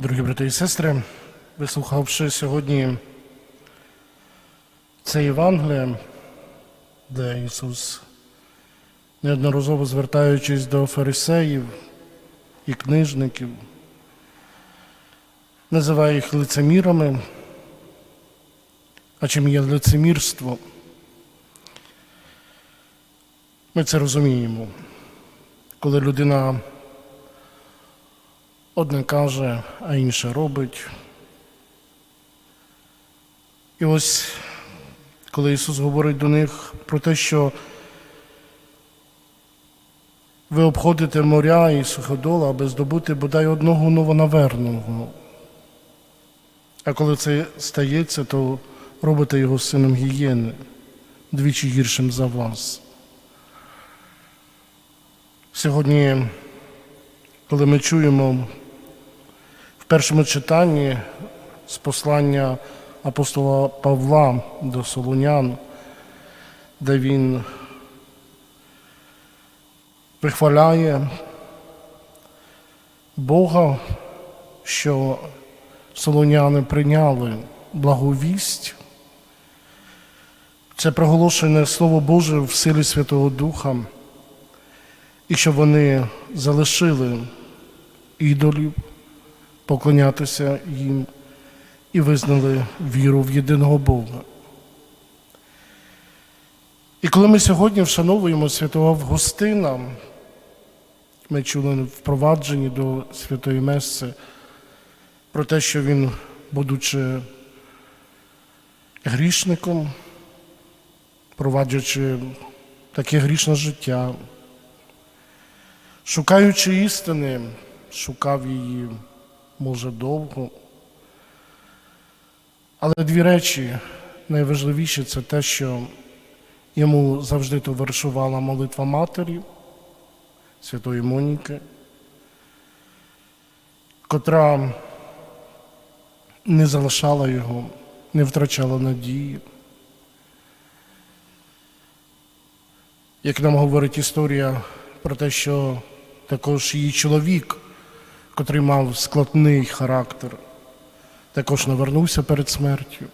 Дорогі брати і сестри, вислухавши сьогодні це Євангеліє, де Ісус, неодноразово звертаючись до фарисеїв і книжників, називає їх лицемірами. А чим є лицемірство? Ми це розуміємо, коли людина одне каже, а інше робить. І ось коли Ісус говорить до них про те, що ви обходите моря і суходола, аби здобути бодай одного новонаверного. А коли це стається, то робите його сином гієни, двічі гіршим за вас. Сьогодні, коли ми чуємо першому читанні з послання апостола Павла до Солунян, де він вихваляє Бога, що солоняни прийняли благовість. Це проголошене Слово Боже в силі Святого Духа, і що вони залишили ідолів, поклонятися їм і визнали віру в єдиного Бога. І коли ми сьогодні вшановуємо святого Августина, ми чули впровадженні до святої Меси про те, що він, будучи грішником, проваджуючи таке грішне життя, шукаючи істини, шукав її, може, довго. Але дві речі найважливіші це те, що йому завжди товаришувала молитва Матері, Святої Моніки, котра не залишала його, не втрачала надії. Як нам говорить історія про те, що також її чоловік, котрий мав складний характер, також навернувся перед смертю.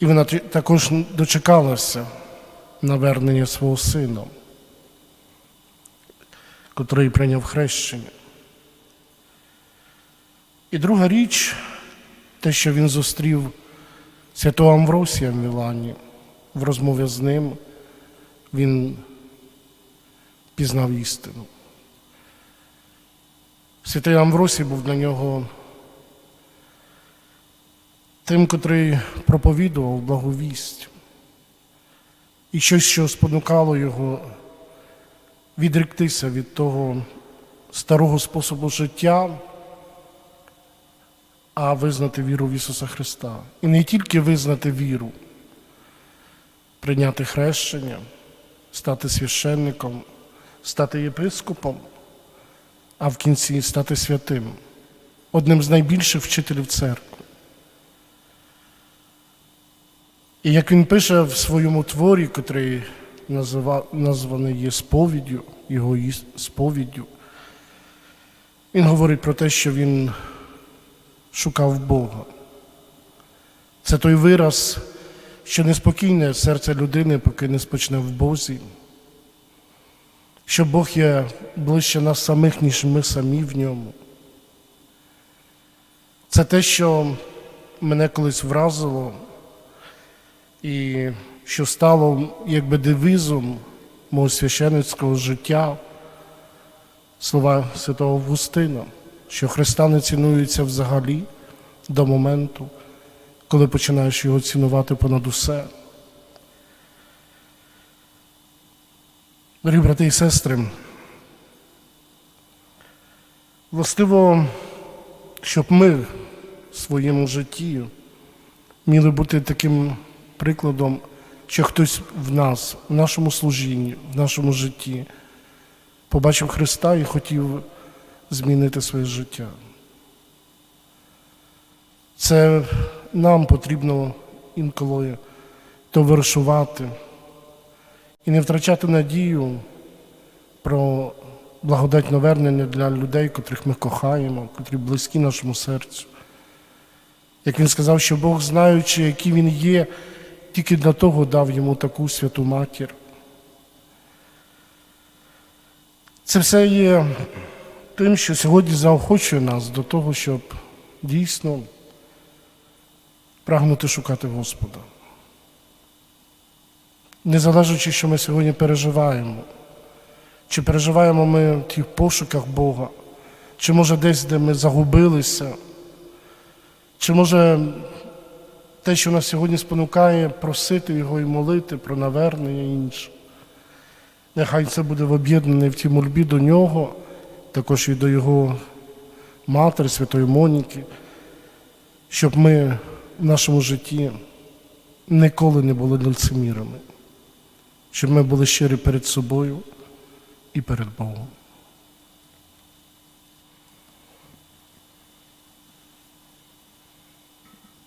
І вона також дочекалася навернення свого сина, котрий прийняв хрещення. І друга річ, те, що він зустрів святого Амвросія в Мілані, в розмові з ним, він пізнав істину. Святий Амвросій був для нього тим, котрий проповідував благовість. І щось, що спонукало його відректися від того старого способу життя, а визнати віру в Ісуса Христа. І не тільки визнати віру, прийняти хрещення, стати священником, стати єпископом, а в кінці стати святим, одним з найбільших вчителів церкви. І як він пише в своєму творі, котрий названий є сповіддю, його сповіддю, він говорить про те, що він шукав Бога. Це той вираз, що неспокійне серце людини, поки не спочне в Бозі, що Бог є ближче нас самих, ніж ми самі в ньому. Це те, що мене колись вразило, і що стало якби девізом мого священницького життя, слова святого Августина, що Христа не цінується взагалі до моменту, коли починаєш його цінувати понад усе. Дорогі брати і сестри, властиво, щоб ми в своєму житті міли бути таким прикладом, що хтось в нас, в нашому служінні, в нашому житті побачив Христа і хотів змінити своє життя. Це нам потрібно інколи товаришувати і не втрачати надію про благодать навернення для людей, котрих ми кохаємо, котрі близькі нашому серцю. Як він сказав, що Бог, знаючи, який він є, тільки для того дав йому таку святу матір. Це все є тим, що сьогодні заохочує нас до того, щоб дійсно прагнути шукати Господа. Незалежно, що ми сьогодні переживаємо, чи переживаємо ми в тих пошуках Бога, чи може десь, де ми загубилися, чи може те, що нас сьогодні спонукає просити Його і молити про навернення інше. Нехай це буде об'єднане в тій мольбі до нього, також і до Його матері, Святої Моніки, щоб ми в нашому житті ніколи не були лицемірами, щоб ми були щирі перед собою і перед Богом.